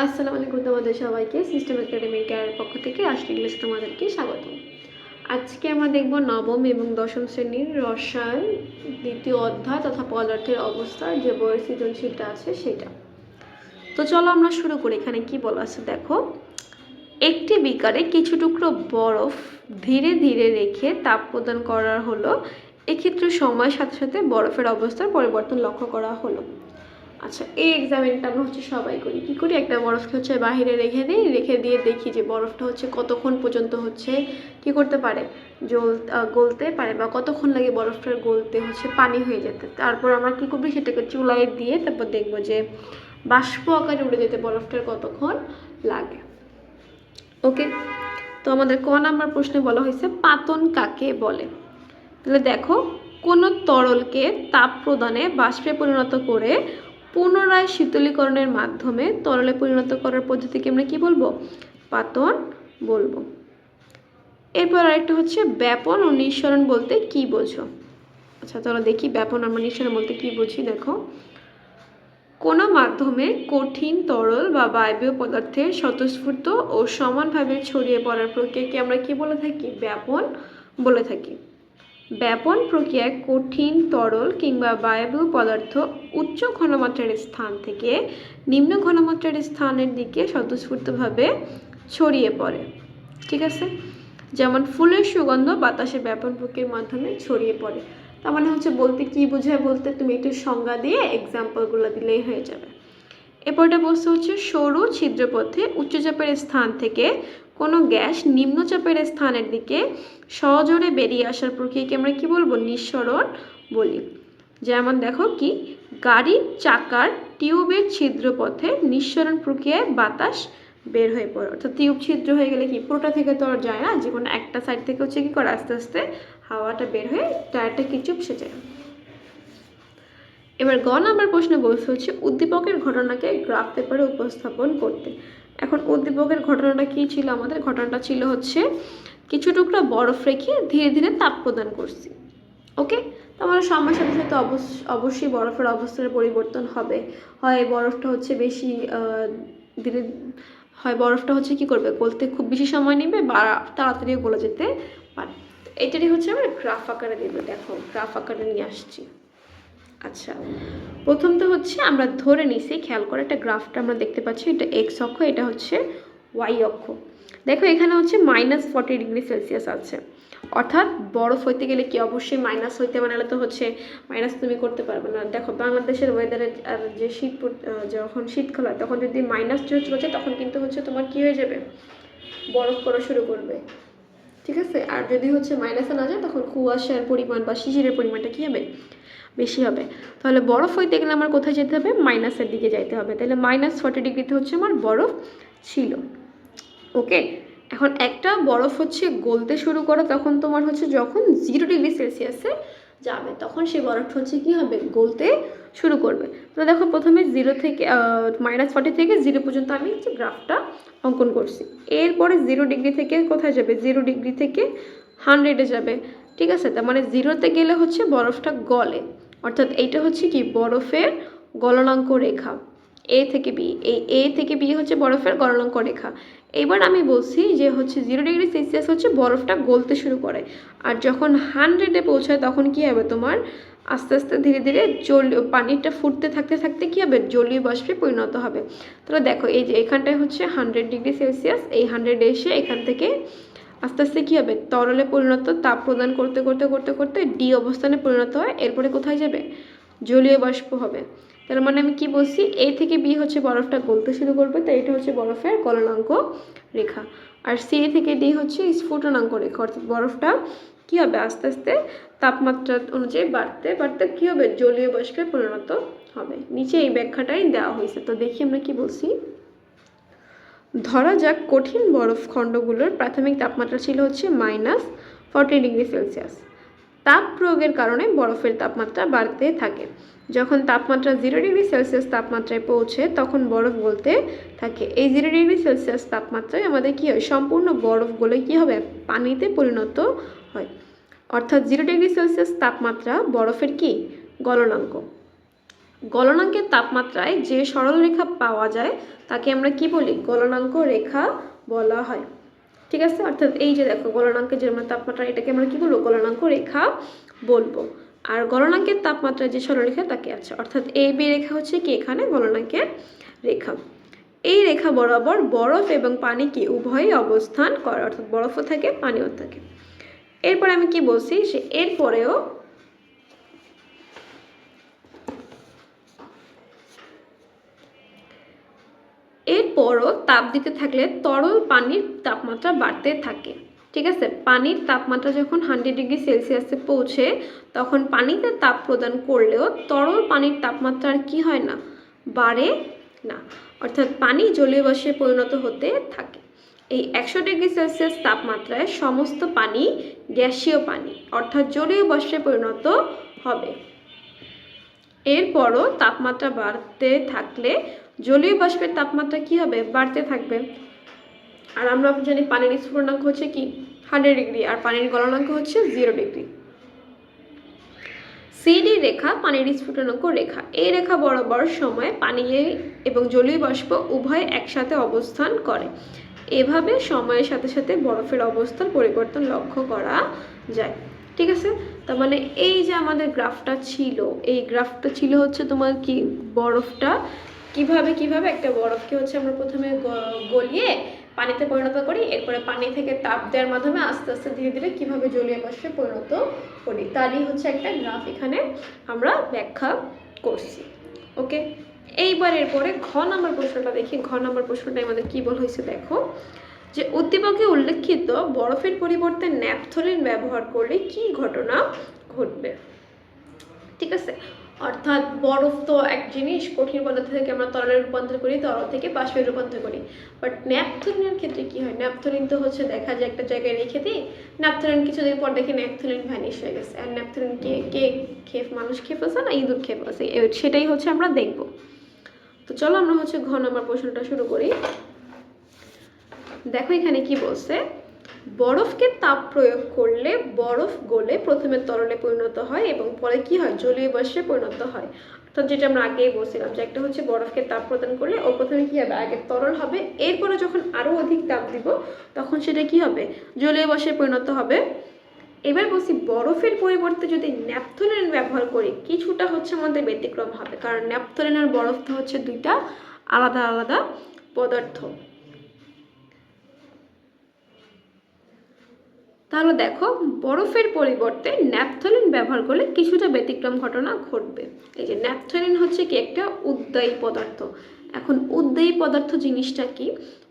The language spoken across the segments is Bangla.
আসসালামু আলাইকুম তোমাদের সবাইকে সিস্টেম একাডেমিকের পক্ষ থেকে আজকে ইংলিশ তোমাদেরকে স্বাগত আজকে আমরা দেখব নবম এবং দশম শ্রেণির রসায়ন, দ্বিতীয় অধ্যায় তথা পদার্থের অবস্থা, যে বইয়ের সৃজনশীলটা আছে সেটা। তো চলো আমরা শুরু করি, এখানে কি বলা আছে দেখো। একটি বিকারে কিছু টুকরো বরফ ধীরে ধীরে রেখে তাপ প্রদান করা হলো। এক্ষেত্রে সময়ের সাথে সাথে বরফের অবস্থার পরিবর্তন লক্ষ্য করা হলো। আচ্ছা এই এক্সামিনটা আমরা হচ্ছে সবাই করি। কী করি? একটা বরফকে হচ্ছে বাইরে রেখে দিই, রেখে দিয়ে দেখি যে বরফটা হচ্ছে কতক্ষণ পর্যন্ত হচ্ছে কি করতে পারে? জল গলতে পারে বা কতক্ষণ লাগে বরফটার গলতে হচ্ছে পানি হয়ে যেতে। তারপর আমরা কী করব? সেটাকে চুলায় দিয়ে তারপর দেখব যে বাষ্প আকারে উড়ে যেতে বরফটার কতক্ষণ লাগে। ওকে তো আমাদের ক নাম্বার প্রশ্নে বলা হয়েছে, পাতন কাকে বলে? তাহলে দেখো, কোনো তরলকে তাপ প্রদানে বাষ্পে পরিণত করে পুনরায় শীতলীকরণের মাধ্যমে তরলে পরিণত করার পদ্ধতিকে আমরা কি বলব? পাতন বলব। এরপর আরেকটা হচ্ছে ব্যাপন ও নিঃসরণ বলতে কি বোঝো? আচ্ছা চলো দেখি ব্যাপন আমরা নিঃসরণ বলতে কি বুঝি, দেখো। কোনো মাধ্যমে কঠিন তরল বা বায়বীয় পদার্থের স্বতঃস্ফূর্ত ও সমানভাবে ছড়িয়ে পড়ার প্রক্রিয়াকে আমরা কি বলে থাকি? ব্যাপন বলে থাকি। ব্যাপন প্রক্রিয়ায় কঠিন, তরল কিংবা বায়বীয় পদার্থ উচ্চ ঘনমাত্রার স্থান থেকে নিম্ন ঘনমাত্রার স্থানের দিকে স্বতঃস্ফূর্তভাবে ছড়িয়ে পড়ে, ঠিক আছে? যেমন ফুলের সুগন্ধ বাতাসে ব্যাপন প্রক্রিয়ার মাধ্যমে ছড়িয়ে পড়ে। তার মানে হচ্ছে বলতে কি বোঝায় বলতে তুমি একটু সংজ্ঞা দিয়ে এক্সাম্পলগুলো দিলেই হয়ে যাবে। এরপরটা বস্তু হচ্ছে সরু ছিদ্রপথে উচ্চচাপের স্থান থেকে কোনো গ্যাস নিম্নচাপের স্থানের দিকে সজোরে বেরিয়ে আসার প্রক্রিয়াকে আমরা কি বলব? নিঃসরণ বলি। যেমন দেখো কি গাড়ির চাকার টিউবের ছিদ্রপথে নিঃসরণ প্রক্রিয়ায় বাতাস বের হয়ে পড়ে। অর্থাৎ টিউব ছিদ্র হয়ে গেলে কি, পুরোটা থেকে তো আর যায় না, যে কোনো একটা সাইড থেকে হচ্ছে কি করে? আস্তে আস্তে হাওয়াটা বের হয়ে টায়ারটা কি চুপসে যায়। এবার গ নাম্বার প্রশ্ন বলছে হচ্ছে, উদ্দীপকের ঘটনাকে গ্রাফ পেপারে উপস্থাপন করতে। এখন উদ্দীপকের ঘটনাটা কী ছিল আমাদের? ঘটনাটা ছিল হচ্ছে, কিছু টুকরা বরফ রেখে ধীরে ধীরে তাপ প্রদান করছি। ওকে? তো আমার সময়ের সাথে সাথে অবশ্য অবশ্যই বরফের অবস্থার পরিবর্তন হবে। হয় বরফটা হচ্ছে বেশি ধীরে, হয় বরফটা হচ্ছে কি করবে? গলতে খুব বেশি সময় নেবে বা তাড়াতাড়িও গলে যেতে পারে। এটারই হচ্ছে আমরা গ্রাফ আকারে দেবো। দেখো, গ্রাফ আকারে নিয়ে আসছি। আচ্ছা প্রথম তো হচ্ছে আমরা ধরে নিছি, খেয়াল করে একটা গ্রাফটা আমরা দেখতে পাচ্ছি, এটা এক্স অক্ষ, এটা হচ্ছে ওয়াই অক্ষ। দেখো এখানে হচ্ছে মাইনাস ফর্টি ডিগ্রি সেলসিয়াস আছে। অর্থাৎ বরফ হইতে গেলে কি অবশ্যই মাইনাস হইতে বানালে তো হচ্ছে মাইনাস তুমি করতে পারবে না। দেখো বাংলাদেশের ওয়েদারে আর যে শীত যখন শীতকাল হয়, তখন যদি মাইনাস চলে যায় তখন কিন্তু হচ্ছে তোমার কি হয়ে যাবে? বরফ পড়া শুরু করবে। ঠিক আছে? আর যদি হচ্ছে মাইনাসে না যায়, তখন কুয়াশার পরিমাণ বা শিশিরের পরিমাণটা কী হবে? বেশি হবে। তাহলে বরফ হইতে গেলে আমার কোথায় যেতে হবে? মাইনাসের দিকে যাইতে হবে। তাহলে মাইনাস ফর্টি ডিগ্রিতে হচ্ছে আমার বরফ ছিল। ওকে এখন একটা বরফ হচ্ছে গলতে শুরু করো, তখন তোমার হচ্ছে যখন জিরো ডিগ্রি সেলসিয়াসে যাবে, তখন সেই বরফটা হচ্ছে কি হবে? গলতে শুরু করবে। তো দেখো প্রথমে জিরো থেকে মাইনাস ফর্টি থেকে জিরো পর্যন্ত আমি হচ্ছে গ্রাফটা অঙ্কন করছি। এরপরে জিরো ডিগ্রি থেকে কোথায় যাবে? জিরো ডিগ্রি থেকে হান্ড্রেডে যাবে। ঠিক আছে? তার মানে জিরোতে গেলে হচ্ছে বরফটা গলে। অর্থাৎ এইটা হচ্ছে কি বরফের গলনাঙ্ক রেখা। এ থেকে বি এই এ থেকে বি হচ্ছে বরফের গলনাঙ্ক রেখা। এবার আমি বলছি যে হচ্ছে জিরো ডিগ্রি সেলসিয়াস হচ্ছে বরফটা গলতে শুরু করে। আর যখন হান্ড্রেডে পৌঁছায় তখন কি হবে তোমার? আস্তে আস্তে ধীরে ধীরে জল, পানিটা ফুটতে থাকতে থাকতে কী হবে? জলীয় বাষ্পে পরিণত হবে। তাহলে দেখো এই যে এখানটায় হচ্ছে হান্ড্রেড ডিগ্রি সেলসিয়াস এই হান্ড্রেডে এসে এখান থেকে আস্তে আস্তে কী হবে? তরলে পরিণত তাপ প্রদান করতে করতে করতে করতে ডি অবস্থানে পরিণত হয়, এরপরে কোথায় যাবে? জলীয় বাষ্প হবে। তার মানে আমি কি বলছি? এ থেকে বি হচ্ছে বরফটা গলতে শুরু করবে, তাই এটা হচ্ছে বরফের গলনাঙ্ক রেখা। আর সি থেকে ডি হচ্ছে স্ফুটনাঙ্ক রেখা, অর্থাৎ বরফটা কী হবে? আস্তে আস্তে তাপমাত্রা অনুযায়ী বাড়তে বাড়তে কী হবে? জলীয় বাষ্পে পরিণত হবে। নিচে এই ব্যাখ্যাটাই দেওয়া হয়েছে। তো দেখি আমরা কি বলছি। ধরা যাক কঠিন বরফ খণ্ডগুলোর প্রাথমিক তাপমাত্রা ছিল হচ্ছে মাইনাস ফর্টি ডিগ্রি সেলসিয়াস। তাপ প্রয়োগের কারণে বরফের তাপমাত্রা বাড়তে থাকে। যখন তাপমাত্রা জিরো ডিগ্রি সেলসিয়াস তাপমাত্রায় পৌঁছে, তখন বরফ গলতে থাকে। এই জিরো ডিগ্রি সেলসিয়াস তাপমাত্রায় আমাদের কী হয়? সম্পূর্ণ বরফ গলে কী হবে? পানিতে পরিণত হয়। অর্থাৎ জিরো ডিগ্রি সেলসিয়াস তাপমাত্রা বরফের কি? গলনাঙ্ক। গলনাঙ্কের তাপমাত্রায় যে সরল রেখা পাওয়া যায়, তাকে আমরা কি বলি? গলনাঙ্ক রেখা বলা হয়। ঠিক আছে? অর্থাৎ এই যে দেখো, গলনাঙ্কের যে আমরা তাপমাত্রা, এটাকে আমরা কি বলব? গলনাঙ্ক রেখা বলব। আর গলনাঙ্কের তাপমাত্রায় যে সরলরেখা তাকে আছে। অর্থাৎ এই বি রেখা হচ্ছে কি এখানে? গলনাঙ্কের রেখা। এই রেখা বরাবর বরফ এবং পানি কি উভয়ই অবস্থান করে। অর্থাৎ বরফও থাকে, পানিও থাকে। এরপরে আমি কি বলছি? যে এরপরেও এরপরও তাপ দিতে থাকলে তরল পানির তাপমাত্রা বাড়তে থাকে। ঠিক আছে? পানির তাপমাত্রা যখন হান্ড্রেড ডিগ্রি সেলসিয়াসে পৌঁছে, তখন পানিতে তাপ প্রদান করলেও তরল পানির তাপমাত্রা আর কি হয় না? বাড়ে না। অর্থাৎ পানি জলীয় পরিণত হতে থাকে। এই একশো ডিগ্রি সেলসিয়াস তাপমাত্রায় সমস্ত পানি গ্যাসীয় পানি, অর্থাৎ জলীয় বাষ্পে পরিণত হবে। এরপরও তাপমাত্রা বাড়তে থাকলে জলীয় বাষ্পের তাপমাত্রা কি হবে? বাড়তে থাকবে। আর আমরা জানি পানির স্ফুটনাঙ্ক হচ্ছে কি? হান্ড্রেড ডিগ্রি আর পানির গলনাঙ্ক হচ্ছে জিরো ডিগ্রি। সিডি রেখা পানির স্ফুটনাঙ্ক রেখা। এই রেখা বরাবর সময় পানি এবং জলীয় বাষ্প উভয় একসাথে অবস্থান করে। এভাবে সময়ের সাথে সাথে বরফের অবস্থার পরিবর্তন লক্ষ্য করা যায়। ঠিক আছে? তার মানে এই যে আমাদের গ্রাফটা ছিল, এই গ্রাফটা ছিল হচ্ছে তোমার কি বরফটা? কীভাবে কীভাবে? একটা বরফকে হচ্ছে আমরা প্রথমে গলিয়ে পানিতে পরিণত করি, এরপরে পানি থেকে তাপ দেওয়ার মাধ্যমে আস্তে আস্তে ধীরে ধীরে কীভাবে জলীয় বাষ্পে পরিণত করি। তারই হচ্ছে একটা গ্রাফ এখানে আমরা ব্যাখ্যা করছি। ওকে? এইবার এরপরে ঘ নাম্বার প্রশ্নটা দেখি। ঘ নাম্বার প্রশ্নটা আমাদের কি বল হয়েছে দেখো? যে উদ্দীপকে উল্লেখিত বরফের পরিবর্তে ন্যাপথলিন ব্যবহার করলে কি ঘটনা ঘটবে? ঠিক আছে? অর্থাৎ বরফ তো এক জিনিস, কঠিন পদার্থ থেকে আমরা তরলে রূপান্তর করি, তরল থেকে বাষ্পে রূপান্তর করি। বাট ন্যাপথলিনের ক্ষেত্রে কি হয়? ন্যাপথলিন তো হচ্ছে দেখা যায় একটা জায়গায় রেখে দিই, ন্যাপথলিন কিছুদিন পর দেখে ন্যাপথলিন ভ্যানিশ হয়ে গেছে। আর ন্যাপথলিন কে কে খেপ মানুষ খেপ আছে না? ইঁদুর খেপ আছে। সেটাই হচ্ছে আমরা দেখব। তো চলো আমরা হচ্ছে ঘন আমার প্রশ্নটা শুরু করি। দেখো এখানে কি বলছে? বরফকে তাপ প্রয়োগ করলে বরফ গলে প্রথমে তরলে পরিণত হয় এবং পরে কি হয়? জলীয় বাষ্পে পরিণত হয়। অর্থাৎ যেটা আমরা আগেই বলছিলাম যে একটা হচ্ছে বরফকে তাপ প্রদান করলে ও প্রথমে কি হবে? আগে তরল হবে। এরপরে যখন আরও অধিক তাপ দিব, তখন সেটা কি হবে? জলীয় বাষ্পে পরিণত হবে। এবার বলছি বরফের পরিবর্তে যদি ন্যাপথলিন ব্যবহার করি, কিছুটা হচ্ছে আমাদের ব্যতিক্রম হবে। কারণ ন্যাপথলিন আর বরফ তো হচ্ছে দুইটা আলাদা আলাদা পদার্থ। তাহলে দেখো বরফের পরিবর্তে ন্যাপথলিন ব্যবহার করলে কিছুটা ব্যতিক্রম ঘটনা ঘটবে। এই যে ন্যাপথলিন হচ্ছে কি একটা উদ্দায়ী পদার্থ। এখন উদ্দায়ী পদার্থ জিনিসটা কি?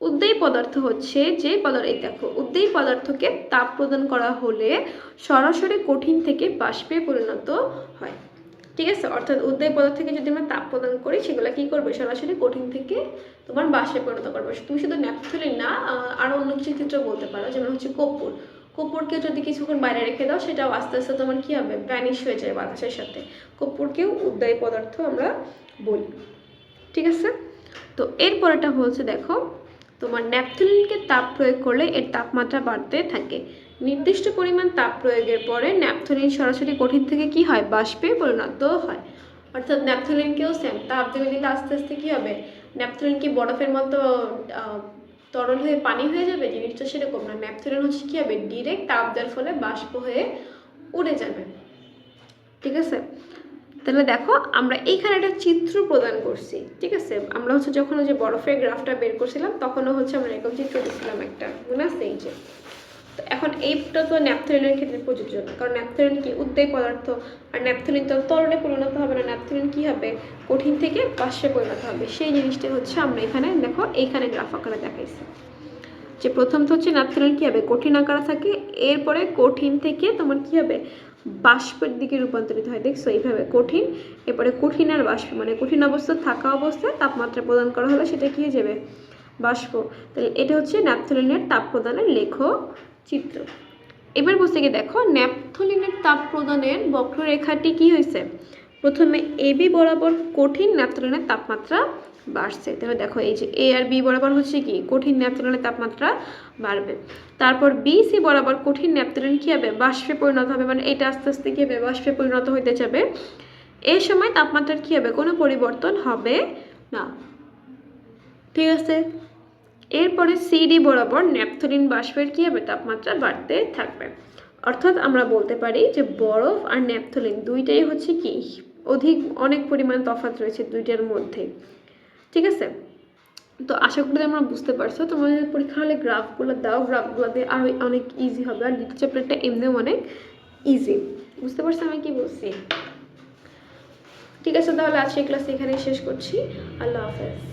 উদ্দায়ী পদার্থ হচ্ছে যে পদার্থ এই দেখো উদ্দায়ী পদার্থকে তাপ প্রদান করা হলে সরাসরি কঠিন থেকে বাষ্পে পরিণত হয়। ঠিক আছে? অর্থাৎ উদ্দায়ী পদার্থকে যদি আমরা তাপ প্রদান করি সেগুলো কি করবে? সরাসরি কঠিন থেকে তোমার বাষ্পে পরিণত করবে। তুমি শুধু ন্যাপথলিন না আহ, আরও অন্য কিছু ক্ষেত্রে বলতে পারো যেমন হচ্ছে কর্পূর। কর্পূরকে যদি কিছুক্ষণ বাইরে রেখে দাও, সেটাও আস্তে আস্তে তোমার কি হবে? ভ্যানিশ হয়ে যায় বাতাসের সাথে। কর্পূরকেও উদ্দায়ী পদার্থ আমরা বলি। ঠিক আছে? তো এরপরেটা বলছে দেখো, তোমার ন্যাপথলিনকে তাপ প্রয়োগ করলে এর তাপমাত্রা বাড়তে থাকে। নির্দিষ্ট পরিমাণ তাপ প্রয়োগের পরে ন্যাপথলিন সরাসরি কঠিন থেকে কি হয়? বাষ্পে পরিণত হয়। অর্থাৎ ন্যাপথলিনকেও সেম তাপ দেবে দিলে আস্তে আস্তে কি হবে? ন্যাপথলিন কি বরফের মতো তরল হয়ে পানি হয়ে যাবে, জিনিসটা সেরকম না। ন্যাপথলিন হচ্ছে কী হবে? ডিরেক্ট তাপ দেওয়ার ফলে বাষ্প হয়ে উড়ে যাবে। ঠিক আছে? তাহলে দেখো, আমরা এইখানে একটা চিত্র প্রদান করছি। ঠিক আছে? আমরা হচ্ছে যখন ওই যে বরফের গ্রাফটা বের করছিলাম, তখনও হচ্ছে আমরা এরকম চিত্র দিচ্ছিলাম একটা। মনে আছে এই যে? তো এখন এইটা তো ন্যাপথলিনের ক্ষেত্রে প্রযোজ্য না কারণ ন্যাপথলিন কি? উদ্দায়ী পদার্থ, আর ন্যাপথলিন তো তরলে পরিণত হবে না। ন্যাপথলিন কি হবে? কঠিন থেকে বাষ্পে পরিণত হবে। সেই জিনিসটা হচ্ছে আমরা এখানে, দেখো, এইখানে গ্রাফ আকারে দেখাইছি। যে প্রথম তো হচ্ছে ন্যাপথলিন কি হবে? কঠিন আকারে থাকে। এরপরে কঠিন থেকে তোমার কি হবে? বাষ্পের দিকে রূপান্তরিত হয়। দেখছ, এইভাবে কঠিন, এরপরে কঠিন আর বাষ্প মানে কঠিন অবস্থা, থাকা অবস্থায় তাপমাত্রা প্রদান করা হলে সেটা কি হয়ে যাবে? বাষ্প। তাহলে এটা হচ্ছে ন্যাপথলিনের তাপ প্রদানের লেখ চিত্র। এবার বসে গিয়ে দেখো ন্যাপথলিনের তাপ প্রদানের বক্ররেখাটি কি হয়েছে? প্রথমে এ বি বরাবর কঠিন ন্যাপথলিনের তাপমাত্রা বাড়ছে। তাহলে দেখো এই যে এ আর বি বরাবর হচ্ছে কি? কঠিন ন্যাপথলিনের তাপমাত্রা বাড়বে। তারপর বি সি বরাবর কঠিন ন্যাপথলিন কি হবে? বাষ্পে পরিণত হবে। মানে এটা আস্তে আস্তে কি হবে? বাষ্পে পরিণত হইতে যাবে। এই সময় তাপমাত্রার কী হবে? কোনো পরিবর্তন হবে না। ঠিক আছে? এরপরে সিডি বরাবর ন্যাপথলিন বাষ্পের কী হবে? তাপমাত্রা বাড়তে থাকবে। অর্থাৎ আমরা বলতে পারি যে বরফ আর ন্যাপথলিন দুইটাই হচ্ছে কি? অধিক, অনেক পরিমাণ তফাৎ রয়েছে দুইটার মধ্যে। ঠিক আছে? তো আশা করি তোমরা বুঝতে পারছ। তোমাদের পরীক্ষা হলে গ্রাফগুলো দাও। গ্রাফগুলো দিয়ে আরও অনেক ইজি হবে। আর দ্বিতীয় চ্যাপ্টারটা এমনিও অনেক ইজি বুঝতে পারছ আমি কি বলছি? ঠিক আছে, তাহলে আজকে ক্লাস এখানেই শেষ করছি। আল্লাহ হাফেজ।